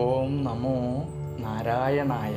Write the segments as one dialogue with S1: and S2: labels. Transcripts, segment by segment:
S1: ഓം നമോ നാരായണായ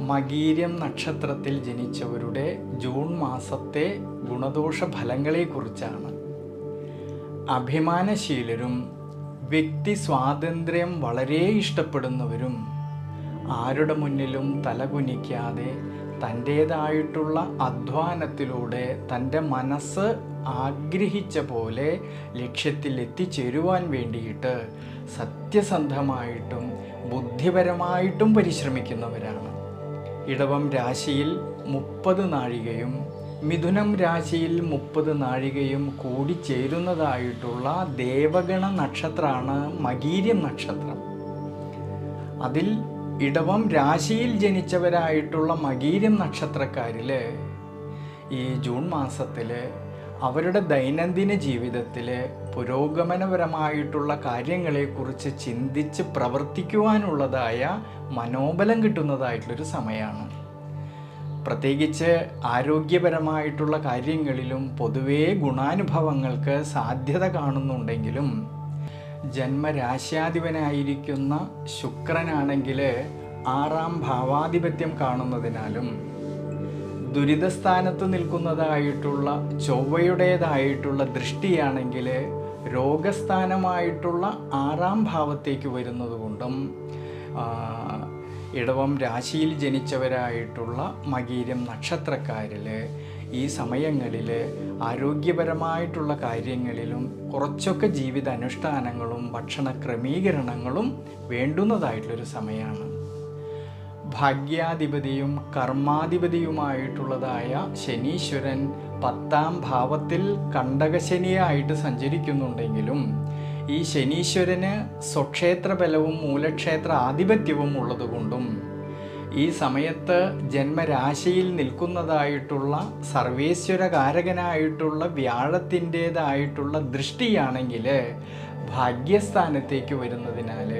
S1: മകീര്യം നക്ഷത്രത്തിൽ ജനിച്ചവരുടെ ജൂൺ മാസത്തെ ഗുണദോഷ ഫലങ്ങളെക്കുറിച്ചാണ് അഭിമാനശീലരും വ്യക്തി സ്വാതന്ത്ര്യം വളരെ ഇഷ്ടപ്പെടുന്നവരും ആരുടെ മുന്നിലും തലകുനിക്കാതെ തന്റേതായിട്ടുള്ള അധ്വാനത്തിലൂടെ തന്റെ മനസ്സ് ആഗ്രഹിച്ച പോലെ ലക്ഷ്യത്തിൽ എത്തിച്ചേരുവാൻ വേണ്ടിയിട്ട് സത്യസന്ധമായിട്ടും ബുദ്ധിപരമായിട്ടും പരിശ്രമിക്കുന്നവരാണ്. ഇടവം രാശിയിൽ മുപ്പത് നാഴികയും മിഥുനം രാശിയിൽ മുപ്പത് നാഴികയും കൂടിച്ചേരുന്നതായിട്ടുള്ള ദേവഗണ നക്ഷത്രമാണ് മകീര്യം നക്ഷത്രം. അതിൽ ഇടവം രാശിയിൽ ജനിച്ചവരായിട്ടുള്ള മകീരം നക്ഷത്രക്കാരിൽ ഈ ജൂൺ മാസത്തിൽ അവരുടെ ദൈനംദിന ജീവിതത്തിൽ പുരോഗമനപരമായിട്ടുള്ള കാര്യങ്ങളെക്കുറിച്ച് ചിന്തിച്ച് പ്രവർത്തിക്കുവാനുള്ളതായ മനോബലം കിട്ടുന്നതായിട്ടുള്ളൊരു സമയമാണ്. പ്രത്യേകിച്ച് ആരോഗ്യപരമായിട്ടുള്ള കാര്യങ്ങളിലും പൊതുവേ ഗുണാനുഭവങ്ങൾക്ക് സാധ്യത കാണുന്നുണ്ടെങ്കിലും ജന്മരാശ്യാധിപനായിരിക്കുന്ന ശുക്രനാണെങ്കിൽ ആറാം ഭാവാധിപത്യം കാണുന്നതിനാലും ദുരിതസ്ഥാനത്ത് നിൽക്കുന്നതായിട്ടുള്ള ചൊവ്വയുടേതായിട്ടുള്ള ദൃഷ്ടിയാണെങ്കിൽ രോഗസ്ഥാനമായിട്ടുള്ള ആറാം ഭാവത്തേക്ക് വരുന്നതുകൊണ്ടും ഇടവം രാശിയിൽ ജനിച്ചവരായിട്ടുള്ള മകീരം നക്ഷത്രക്കാരിൽ ഈ സമയങ്ങളിൽ ആരോഗ്യപരമായിട്ടുള്ള കാര്യങ്ങളിലും കുറച്ചൊക്കെ ജീവിത അനുഷ്ഠാനങ്ങളും ഭക്ഷണ ക്രമീകരണങ്ങളും വേണ്ടുന്നതായിട്ടുള്ളൊരു സമയമാണ്. ഭാഗ്യാധിപതിയും കർമാധിപതിയുമായിട്ടുള്ളതായ ശനീശ്വരൻ പത്താം ഭാവത്തിൽ കണ്ടകശനിയായിട്ട് സഞ്ചരിക്കുന്നുണ്ടെങ്കിലും ഈ ശനീശ്വരന് സ്വക്ഷേത്ര ബലവും മൂലക്ഷേത്ര ആധിപത്യവും ഉള്ളതുകൊണ്ടും ഈ സമയത്ത് ജന്മരാശിയിൽ നിൽക്കുന്നതായിട്ടുള്ള സർവേശ്വരകാരകനായിട്ടുള്ള വ്യാഴത്തിന്റേതായിട്ടുള്ള ദൃഷ്ടിയാണെങ്കിൽ ഭാഗ്യസ്ഥാനത്തേക്ക് വരുന്നതിനാൽ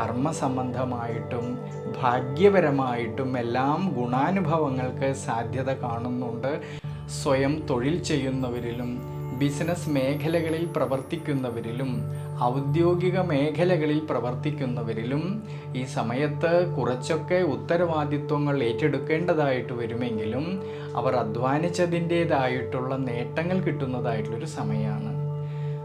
S1: കർമ്മസംബന്ധമായിട്ടും ഭാഗ്യപരമായിട്ടും എല്ലാം ഗുണാനുഭവങ്ങൾക്ക് സാധ്യത കാണുന്നുണ്ട്. സ്വയം തൊഴിൽ ചെയ്യുന്നവരിലും ബിസിനസ് മേഖലകളിൽ പ്രവർത്തിക്കുന്നവരിലും ഔദ്യോഗിക മേഖലകളിൽ പ്രവർത്തിക്കുന്നവരിലും ഈ സമയത്ത് കുറച്ചൊക്കെ ഉത്തരവാദിത്വങ്ങൾ ഏറ്റെടുക്കേണ്ടതായിട്ട് വരുമെങ്കിലും അവർ അധ്വാനിച്ചതിന്റേതായിട്ടുള്ള നേട്ടങ്ങൾ കിട്ടുന്നതായിട്ടുള്ളൊരു സമയമാണ്.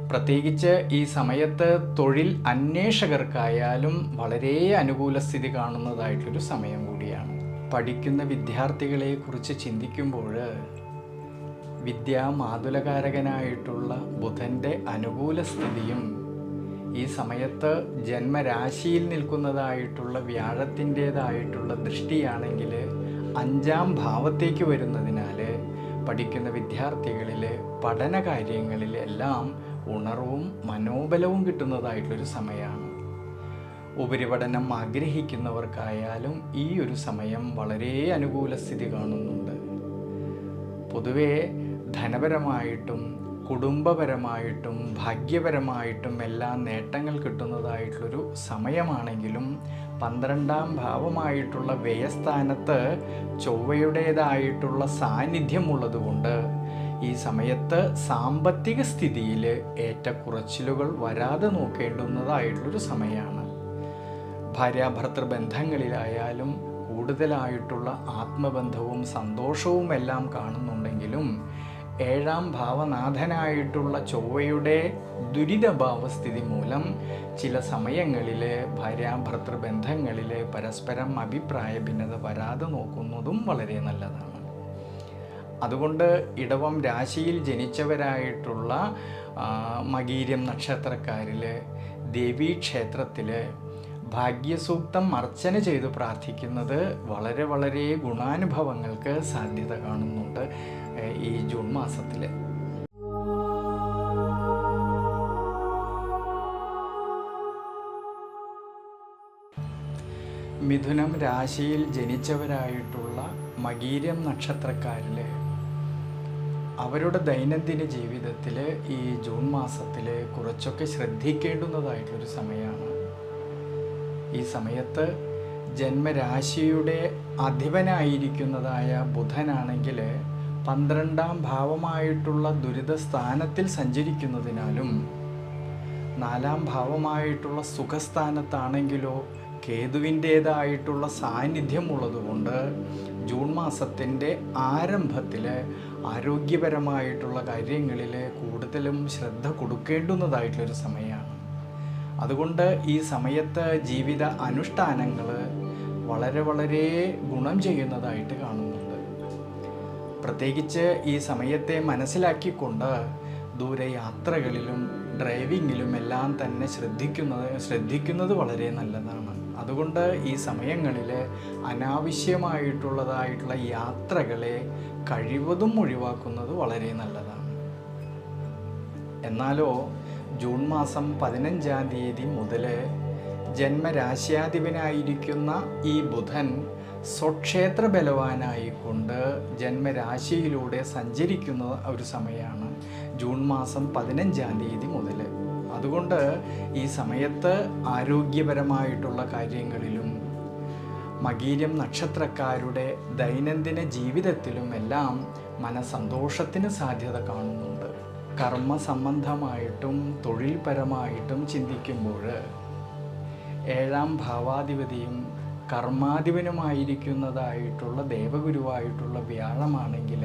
S1: പ്രത്യേകിച്ച് ഈ സമയത്ത് തൊഴിൽ അന്വേഷകർക്കായാലും വളരെ അനുകൂല സ്ഥിതി കാണുന്നതായിട്ടൊരു സമയം കൂടിയാണ്. പഠിക്കുന്ന വിദ്യാർത്ഥികളെ കുറിച്ച് ചിന്തിക്കുമ്പോൾ വിദ്യാമാതുലകാരകനായിട്ടുള്ള ബുധന്റെ അനുകൂല സ്ഥിതിയും ഈ സമയത്ത് ജന്മരാശിയിൽ നിൽക്കുന്നതായിട്ടുള്ള വ്യാഴത്തിന്റേതായിട്ടുള്ള ദൃഷ്ടിയാണെങ്കിൽ അഞ്ചാം ഭാവത്തേക്ക് വരുന്നതിനാൽ പഠിക്കുന്ന വിദ്യാർത്ഥികളിൽ പഠന കാര്യങ്ങളിൽ എല്ലാം ഉണർവും മനോബലവും കിട്ടുന്നതായിട്ടുള്ളൊരു സമയമാണ്. ഉപരിപഠനം ആഗ്രഹിക്കുന്നവർക്കായാലും ഈ ഒരു സമയം വളരെ അനുകൂല സ്ഥിതി കാണുന്നുണ്ട്. പൊതുവേ ധനപരമായിട്ടും കുടുംബപരമായിട്ടും ഭാഗ്യപരമായിട്ടും എല്ലാ നേട്ടങ്ങൾ കിട്ടുന്നതായിട്ടുള്ളൊരു സമയമാണെങ്കിലും പന്ത്രണ്ടാം ഭാവമായിട്ടുള്ള വ്യയസ്ഥാനത്ത് ചൊവ്വയുടേതായിട്ടുള്ള സാന്നിധ്യമുള്ളതുകൊണ്ട് ഈ സമയത്ത് സാമ്പത്തിക സ്ഥിതിയിൽ ഏറ്റക്കുറച്ചിലുകൾ വരാതെ നോക്കേണ്ടുന്നതായിട്ടുള്ളൊരു സമയമാണ് ഭാര്യാഭർത്തൃ ബന്ധങ്ങളിലായാലും കൂടുതലായിട്ടുള്ള ആത്മബന്ധവും സന്തോഷവും എല്ലാം കാണുന്നുണ്ടെങ്കിലും ഏഴാം ഭാവനാഥനായിട്ടുള്ള ചൊവ്വയുടെ ദുരിതഭാവസ്ഥിതി മൂലം ചില സമയങ്ങളിൽ ഭാര്യാഭർത്തൃ ബന്ധങ്ങളിൽ പരസ്പരം അഭിപ്രായ ഭിന്നത വരാതെ നോക്കുന്നതും വളരെ നല്ലതാണ്. അതുകൊണ്ട് ഇടവം രാശിയിൽ ജനിച്ചവരായിട്ടുള്ള മകീരം നക്ഷത്രക്കാരിൽ ദേവീക്ഷേത്രത്തിൽ ഭാഗ്യസൂക്തം അർച്ചന ചെയ്ത് പ്രാർത്ഥിക്കുന്നത് വളരെ വളരെ ഗുണാനുഭവങ്ങൾക്ക് സാധ്യത കാണുന്നുണ്ട് ഈ ജൂൺ മാസത്തിൽ മിഥുനം രാശിയിൽ ജനിച്ചവരായിട്ടുള്ള മകീരം നക്ഷത്രക്കാരിൽ അവരുടെ ദൈനംദിന ജീവിതത്തിൽ ഈ ജൂൺ മാസത്തിൽ കുറച്ചൊക്കെ ശ്രദ്ധിക്കേണ്ടുന്നതായിട്ടൊരു സമയമാണ്. ഈ സമയത്ത് ജന്മരാശിയുടെ അധിപനായിരിക്കുന്നതായ ബുധനാണെങ്കിൽ പന്ത്രണ്ടാം ഭാവമായിട്ടുള്ള ദുരിത സ്ഥാനത്തിൽ സഞ്ചരിക്കുന്നതിനാലും നാലാം ഭാവമായിട്ടുള്ള സുഖസ്ഥാനത്താണെങ്കിലോ കേതുവിന്റേതായിട്ടുള്ള സാന്നിധ്യം ഉള്ളതുകൊണ്ട് ജൂൺ മാസത്തിന്റെ ആരംഭത്തിൽ ആരോഗ്യപരമായിട്ടുള്ള കാര്യങ്ങളിൽ കൂടുതലും ശ്രദ്ധ കൊടുക്കേണ്ടുന്നതായിട്ടുള്ളൊരു സമയമാണ്. അതുകൊണ്ട് ഈ സമയത്ത് ജീവിത അനുഷ്ഠാനങ്ങൾ വളരെ വളരെ ഗുണം ചെയ്യുന്നതായിട്ട് കാണുന്നുണ്ട്. പ്രത്യേകിച്ച് ഈ സമയത്തെ മനസ്സിലാക്കിക്കൊണ്ട് ദൂരയാത്രകളിലും ഡ്രൈവിങ്ങിലും എല്ലാം തന്നെ ശ്രദ്ധിക്കുന്നത് ശ്രദ്ധിക്കുന്നത് വളരെ നല്ലതാണ്. അതുകൊണ്ട് ഈ സമയങ്ങളിൽ അനാവശ്യമായിട്ടുള്ളതായിട്ടുള്ള യാത്രകളെ കഴിവതും ഒഴിവാക്കുന്നത് വളരെ നല്ലതാണ്. എന്നാലോ ജൂൺ മാസം പതിനഞ്ചാം തീയതി മുതൽ ജന്മരാശ്യാധിപനായിരിക്കുന്ന ഈ ബുധൻ സ്വക്ഷേത്ര ബലവാനായിക്കൊണ്ട് ജന്മരാശിയിലൂടെ സഞ്ചരിക്കുന്ന ഒരു സമയമാണ്. ജൂൺ മാസം പതിനഞ്ചാം തീയതി മുതൽ അതുകൊണ്ട് ഈ സമയത്ത് ആരോഗ്യപരമായിട്ടുള്ള കാര്യങ്ങളിലും മകീരം നക്ഷത്രക്കാരുടെ ദൈനംദിന ജീവിതത്തിലും എല്ലാം മനസന്തോഷത്തിന് സാധ്യത കാണുന്നുണ്ട്. കർമ്മ സംബന്ധമായിട്ടും തൊഴിൽപരമായിട്ടും ചിന്തിക്കുമ്പോൾ ഏഴാം ഭാവാധിപതിയും കർമാധിപനുമായിരിക്കുന്നതായിട്ടുള്ള ദേവഗുരുവായിട്ടുള്ള വ്യാഴമാണെങ്കിൽ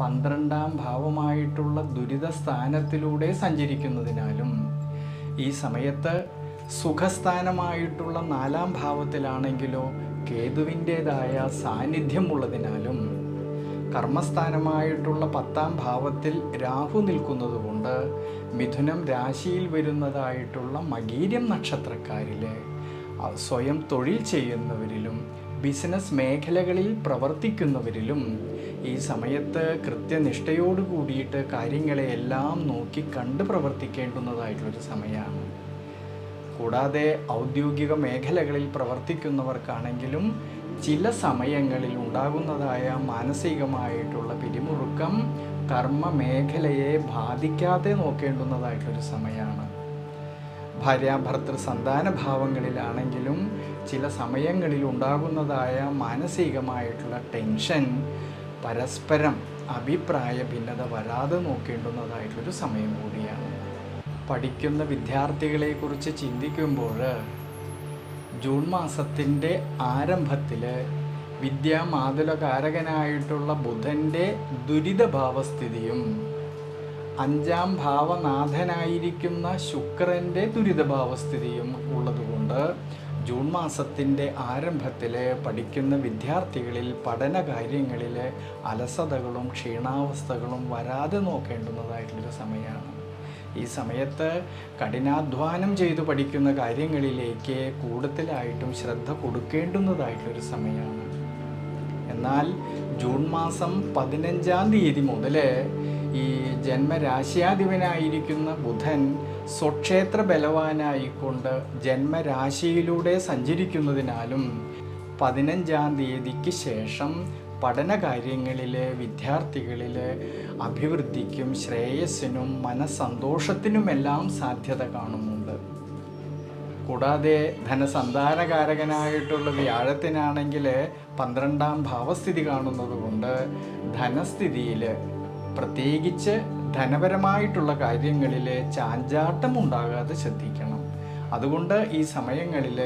S1: പന്ത്രണ്ടാം ഭാവമായിട്ടുള്ള ദുരിത സ്ഥാനത്തിലൂടെ സഞ്ചരിക്കുന്നതിനാലും ഈ സമയത്ത് സുഖസ്ഥാനമായിട്ടുള്ള നാലാം ഭാവത്തിലാണെങ്കിലോ കേതുവിന്റേതായ സാന്നിധ്യമുള്ളതിനാലും കർമ്മസ്ഥാനമായിട്ടുള്ള പത്താം ഭാവത്തിൽ രാഹു നിൽക്കുന്നതുകൊണ്ട് മിഥുനം രാശിയിൽ വരുന്നതായിട്ടുള്ള മകീരം നക്ഷത്രക്കാരിലെ സ്വയം തൊഴിൽ ചെയ്യുന്നവരിലും ബിസിനസ് മേഖലകളിൽ പ്രവർത്തിക്കുന്നവരിലും ഈ സമയത്ത് കൃത്യനിഷ്ഠയോട് കൂടിയിട്ട് കാര്യങ്ങളെ എല്ലാം നോക്കി കണ്ട് പ്രവർത്തിക്കേണ്ടുന്നതായിട്ടുള്ളൊരു സമയമാണ്. കൂടാതെ ഔദ്യോഗിക മേഖലകളിൽ പ്രവർത്തിക്കുന്നവർക്കാണെങ്കിലും ചില സമയങ്ങളിൽ ഉണ്ടാകുന്നതായ മാനസികമായിട്ടുള്ള പിരിമുറുക്കം കർമ്മ മേഖലയെ ബാധിക്കാതെ നോക്കേണ്ടുന്നതായിട്ടൊരു സമയമാണ്. ഭാര്യാഭർത്തൃ സന്താന ഭാവങ്ങളിലാണെങ്കിലും ചില സമയങ്ങളിൽ ഉണ്ടാകുന്നതായ മാനസികമായിട്ടുള്ള ടെൻഷൻ പരസ്പരം അഭിപ്രായ ഭിന്നത വരാതെ നോക്കേണ്ടുന്നതായിട്ടൊരു സമയം കൂടിയാണ്. പഠിക്കുന്ന വിദ്യാർത്ഥികളെക്കുറിച്ച് ചിന്തിക്കുമ്പോൾ ജൂൺ മാസത്തിന്റെ ആരംഭത്തിൽ വിദ്യാമാതുലകാരകനായിട്ടുള്ള ബുധന്റെ ദുരിതഭാവസ്ഥിതിയും അഞ്ചാം ഭാവനാഥനായിരിക്കുന്ന ശുക്രന്റെ ദുരിതഭാവസ്ഥിതിയും ഉള്ളതുകൊണ്ട് ജൂൺ മാസത്തിന്റെ ആരംഭത്തിൽ പഠിക്കുന്ന വിദ്യാർത്ഥികളിൽ പഠന കാര്യങ്ങളിലെ അലസതകളും ക്ഷീണാവസ്ഥകളും വരാതെ നോക്കേണ്ടുന്നതായിട്ടുള്ളൊരു സമയമാണ്. ഈ സമയത്ത് കഠിനാധ്വാനം ചെയ്തു പഠിക്കുന്ന കാര്യങ്ങളിലേക്ക് കൂടുതലായിട്ടും ശ്രദ്ധ കൊടുക്കേണ്ടുന്നതായിട്ടുള്ളൊരു സമയമാണ്. എന്നാൽ ജൂൺ മാസം പതിനഞ്ചാം തീയതി മുതൽ ഈ ജന്മരാശിയാധിപനായിരിക്കുന്ന ബുധൻ സ്വക്ഷേത്ര ബലവാനായിക്കൊണ്ട് ജന്മരാശിയിലൂടെ സഞ്ചരിക്കുന്നതിനാലും പതിനഞ്ചാം തീയതിക്ക് ശേഷം പഠന കാര്യങ്ങളിൽ വിദ്യാർത്ഥികളിൽ അഭിവൃദ്ധിക്കും ശ്രേയസ്സിനും മനസ്സന്തോഷത്തിനുമെല്ലാം സാധ്യത കാണുന്നുണ്ട്. കൂടാതെ ധനസന്താനകാരകനായിട്ടുള്ള വ്യാഴത്തിനാണെങ്കിൽ പന്ത്രണ്ടാം ഭാവസ്ഥിതി കാണുന്നതുകൊണ്ട് ധനസ്ഥിതിയിൽ പ്രത്യേകിച്ച് ധനപരമായിട്ടുള്ള കാര്യങ്ങളിൽ ചാഞ്ചാട്ടം ഉണ്ടാകാതെ ശ്രദ്ധിക്കണം. അതുകൊണ്ട് ഈ സമയങ്ങളിൽ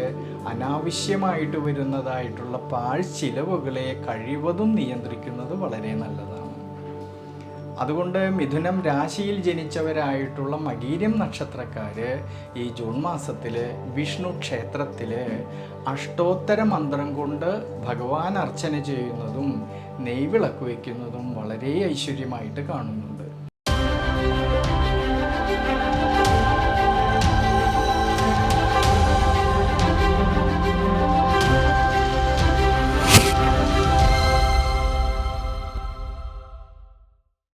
S1: അനാവശ്യമായിട്ട് വരുന്നതായിട്ടുള്ള പാഴ് ചിലവുകളെ കഴിവതും നിയന്ത്രിക്കുന്നത് വളരെ നല്ലതാണ്. അതുകൊണ്ട് മിഥുനം രാശിയിൽ ജനിച്ചവരായിട്ടുള്ള മകീരം നക്ഷത്രക്കാർ ഈ ജൂൺ മാസത്തിൽ വിഷ്ണു ക്ഷേത്രത്തിൽ അഷ്ടോത്തര മന്ത്രം കൊണ്ട് ഭഗവാൻ അർച്ചന ചെയ്യുന്നതും നെയ്വിളക്ക് വയ്ക്കുന്നതും വളരെ ഐശ്വര്യമായിട്ട് കാണുന്നു.